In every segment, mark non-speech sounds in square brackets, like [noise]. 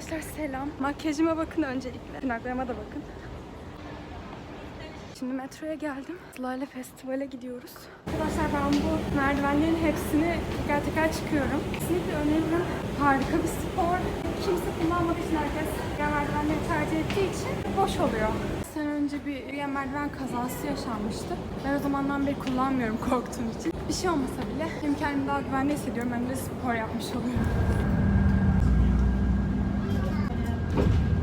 Arkadaşlar selam. Makyajıma bakın öncelikle. Tırnaklarıma da bakın. Şimdi metroya geldim. Sıla'yla festivale gidiyoruz. Arkadaşlar ben bu merdivenlerin hepsini teker teker çıkıyorum. Kesinlikle öneririm. Harika bir spor. Kimse kullanmadığı için herkes yürüyen merdivenleri tercih ettiği için boş oluyor. Sene önce bir yürüyen merdiven kazası yaşanmıştı. Ben o zamandan beri kullanmıyorum korktuğum için. Bir şey olmasa bile hem kendimi daha güvende hissediyorum hem de spor yapmış oluyorum.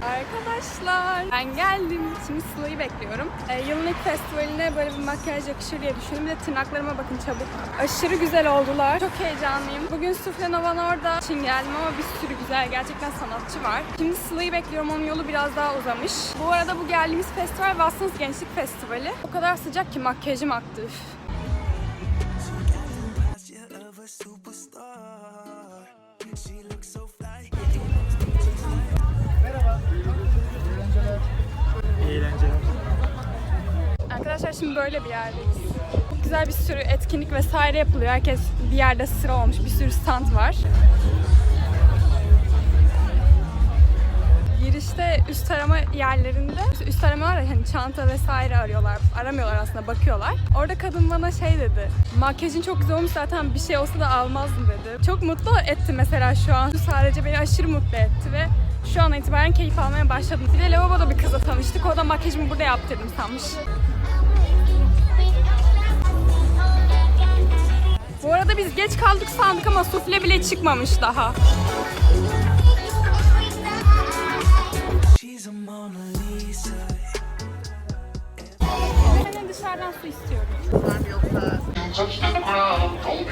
Arkadaşlar ben geldim. Şimdi Sıla'yı bekliyorum. Ee, yılın ilk festivaline böyle bir makyaj yakışır diye düşündüm. Bir de tırnaklarıma bakın çabuk. Aşırı güzel oldular. Çok heyecanlıyım. Bugün Sufle Novan orada için geldim ama bir sürü güzel gerçekten sanatçı var. Şimdi Sıla'yı bekliyorum. Onun yolu biraz daha uzamış. Bu arada bu geldiğimiz festival Watsons Gençlik Festivali. O kadar sıcak ki makyajım aktı. Arkadaşlar şimdi böyle bir yerdeyiz. Çok güzel bir sürü etkinlik vesaire yapılıyor. Herkes bir yerde sıra olmuş. Bir sürü stand var. Girişte üst arama yerlerinde üst arama var ya hani çanta vesaire arıyorlar. Aramıyorlar aslında bakıyorlar. Orada kadın bana şey dedi. Makyajın çok güzel olmuş zaten bir şey olsa da almazdım dedi. Çok mutlu etti mesela şu an. Sadece beni aşırı mutlu etti ve şu an itibaren keyif almaya başladım. Bir de lavaboda bir kızla tanıştık. O da makyajımı burada yaptırdım sanmış. Geç kaldık sandık ama sufle bile çıkmamış daha. She's a Mona Lisa. Ben dışarıdan su istiyorum. touch the ground. Don't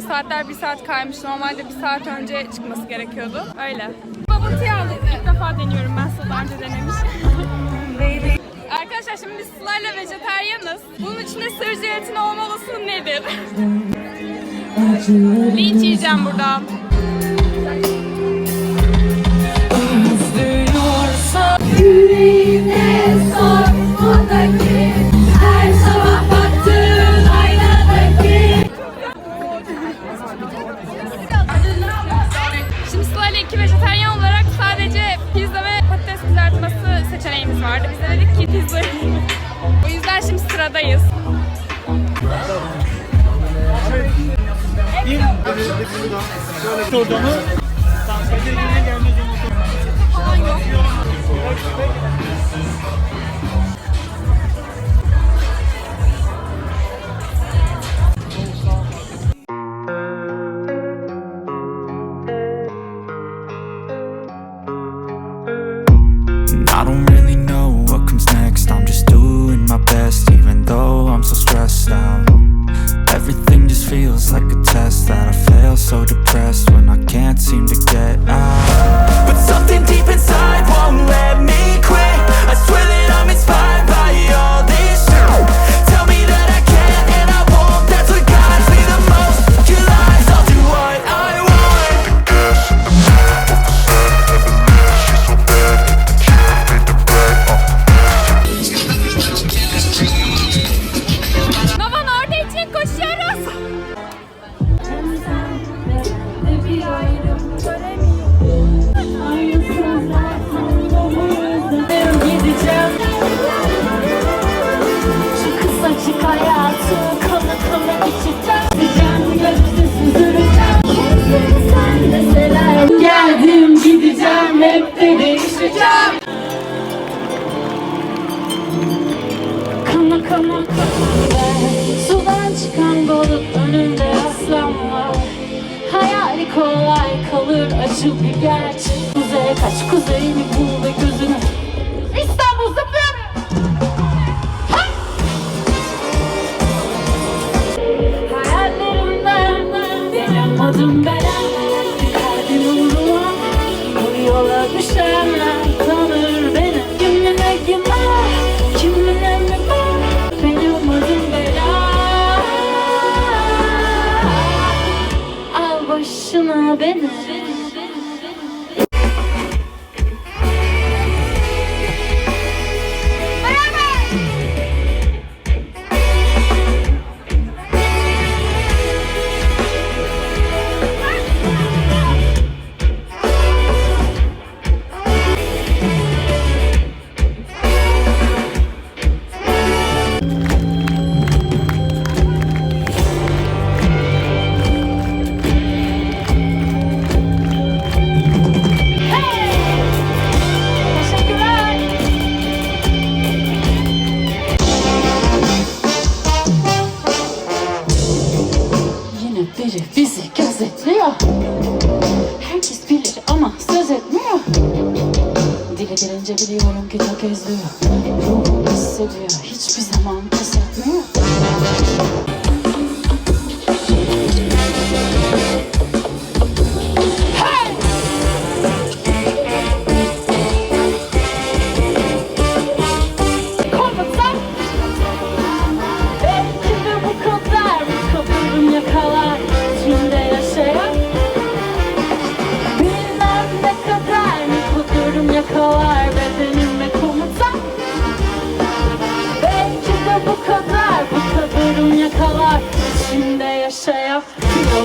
çalıyor bu arada. Saatler bir saat kaymış. Normalde bir saat önce çıkması gerekiyordu. Öyle. Bubble tea aldık. İlk defa deniyorum. Ben Sıla daha önce denemiştim. [laughs] Arkadaşlar şimdi biz Sıla'yla vejetaryenız. Bunun içinde sır jelatin olmalısı nedir? Linç yiyeceğim. Özlüyorsa Yüreğine sormadaki Her vardı. Biz de dedik ki pizza [laughs] O yüzden şimdi sıradayız. I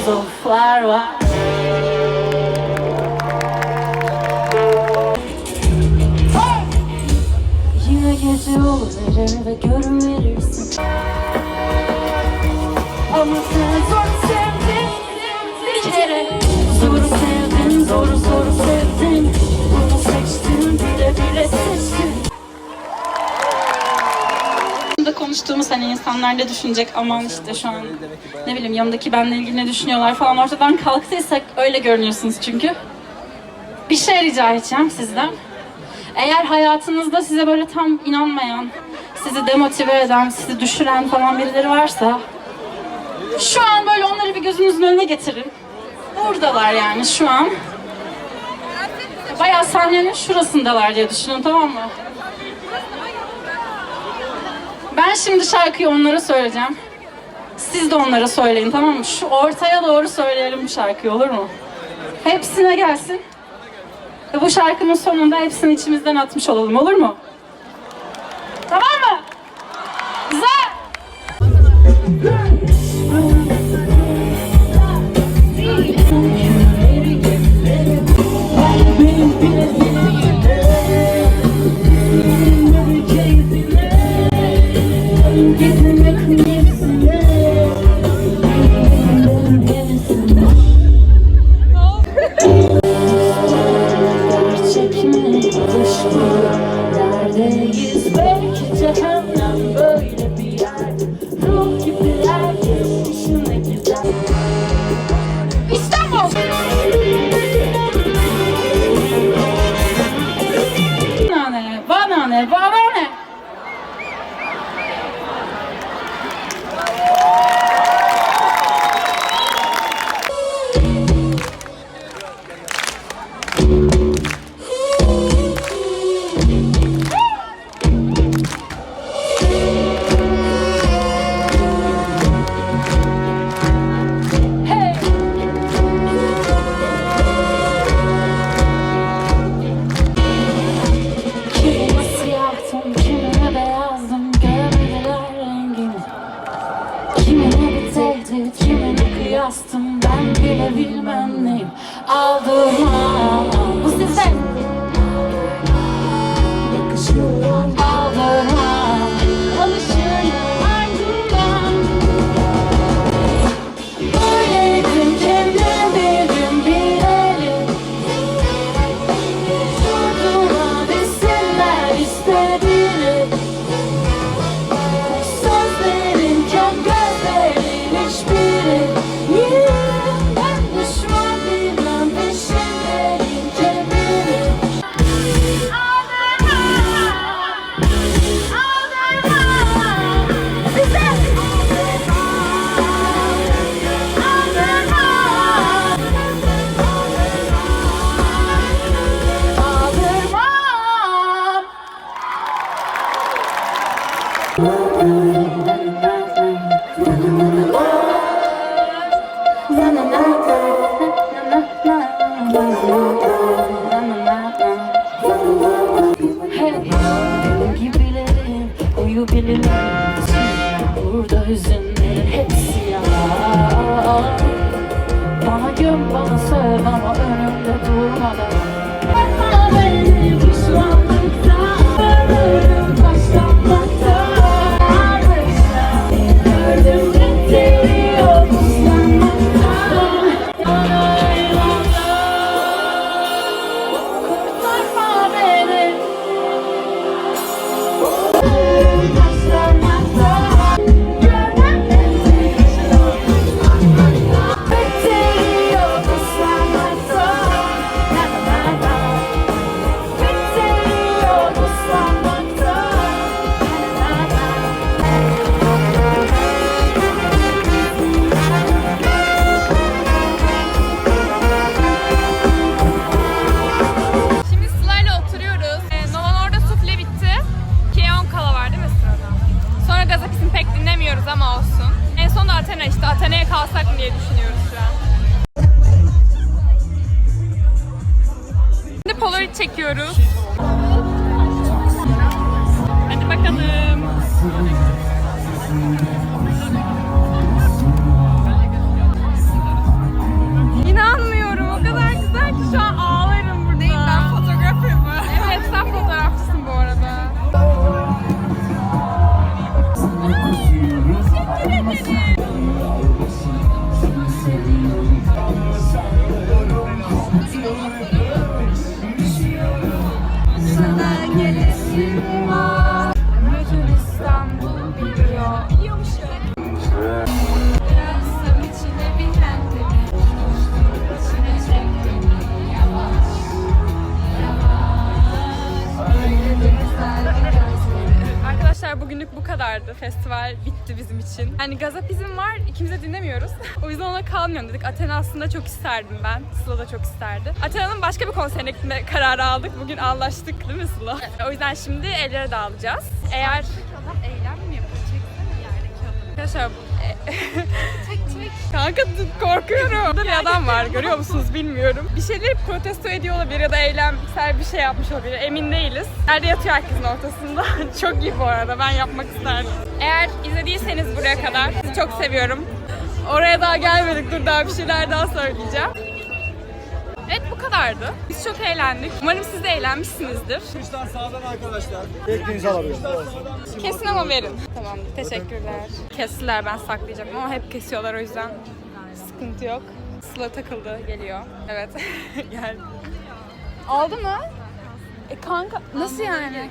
Filozoflar var. Yine gece oluverir ve görün verirsin. Ama sen zor sevdin. Bir kere Zoru sevdin, zoru zoru sevdin. Bunu seçtin, bile bile da konuştuğumuz hani insanlar ne düşünecek aman işte şu an ne bileyim yanımdaki benle ilgili ne düşünüyorlar falan ortadan kalktıysak öyle görünüyorsunuz çünkü. Bir şey rica edeceğim sizden. Eğer hayatınızda size böyle tam inanmayan, sizi demotive eden, sizi düşüren falan birileri varsa şu an böyle onları bir gözünüzün önüne getirin. Buradalar yani şu an. Bayağı sahnenin şurasındalar diye düşünün tamam mı? Ben şimdi şarkıyı onlara söyleyeceğim. Siz de onlara söyleyin tamam mı? Şu ortaya doğru söyleyelim bu şarkıyı olur mu? Hepsine gelsin. Bu şarkının sonunda hepsini içimizden atmış olalım olur mu? Tamam mı? Güzel. Çekme için. Yani gazapizm var, ikimiz de dinlemiyoruz. [laughs] o yüzden ona kalmıyorum dedik. Athena aslında çok isterdim ben. Sıla da çok isterdi. Athena'nın başka bir konserine gitme kararı aldık. Bugün anlaştık değil mi Sıla? o yüzden şimdi ellere dağılacağız. Eğer... eylem mi? Çeksene yerdeki. Arkadaşlar. Kanka korkuyorum. Burada bir adam var görüyor musunuz bilmiyorum. Bir şeyleri protesto ediyor olabilir ya da eylemsel bir şey yapmış olabilir. Emin değiliz. Nerede yatıyor herkesin ortasında. [laughs] çok iyi bu arada ben yapmak isterdim. Eğer izlediyseniz buraya kadar sizi çok seviyorum. Oraya daha gelmedik dur daha bir şeyler daha söyleyeceğim. Evet bu kadardı. Biz çok eğlendik. Umarım siz de eğlenmişsinizdir. Kıştan sağdan arkadaşlar. Tekniğinizi alabilirsiniz. Kesin ama verin. Tamam teşekkürler. Kestiler ben saklayacağım ama hep kesiyorlar o yüzden sıkıntı yok. Sıla takıldı geliyor. Evet [laughs] gel. Aldı mı? E kanka nasıl yani?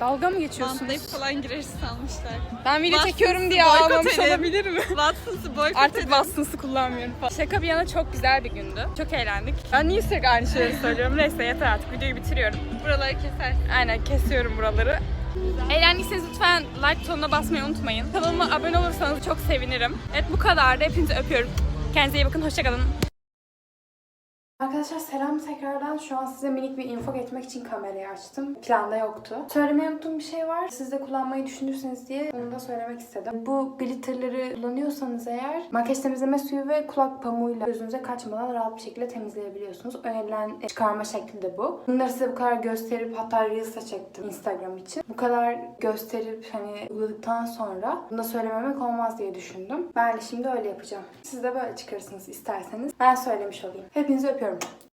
Dalga mı geçiyorsunuz? Bantlayıp falan gireriz sanmışlar. Ben video Watson's'ı çekiyorum diye boykot edin. olabilir mi? Watson's'ı boykot Artık edin. Watson's'ı kullanmıyorum falan. Şaka bir yana çok güzel bir gündü. Çok eğlendik. Ben niye sürekli aynı şeyleri [laughs] söylüyorum? Neyse yeter artık videoyu bitiriyorum. Buraları kesersin. Aynen kesiyorum buraları. Eğlendiyseniz lütfen like butonuna basmayı unutmayın. Kanalıma abone olursanız çok sevinirim. Evet bu kadardı. Hepinizi öpüyorum. Kendinize iyi bakın. Hoşçakalın. Arkadaşlar selam tekrardan. Şu an size minik bir info geçmek için kamerayı açtım. Planda yoktu. Söylemeyi unuttuğum bir şey var. Siz de kullanmayı düşünürseniz diye onu da söylemek istedim. Bu glitterleri kullanıyorsanız eğer makyaj temizleme suyu ve kulak pamuğuyla gözünüze kaçmadan rahat bir şekilde temizleyebiliyorsunuz. Önerilen çıkarma şekli de bu. Bunları size bu kadar gösterip hatta Reels'a çektim Instagram için. Bu kadar gösterip hani uyguladıktan sonra bunu da söylememek olmaz diye düşündüm. Ben de şimdi öyle yapacağım. Siz de böyle çıkarırsınız isterseniz. Ben söylemiş olayım. Hepinizi öpüyorum. Beijo.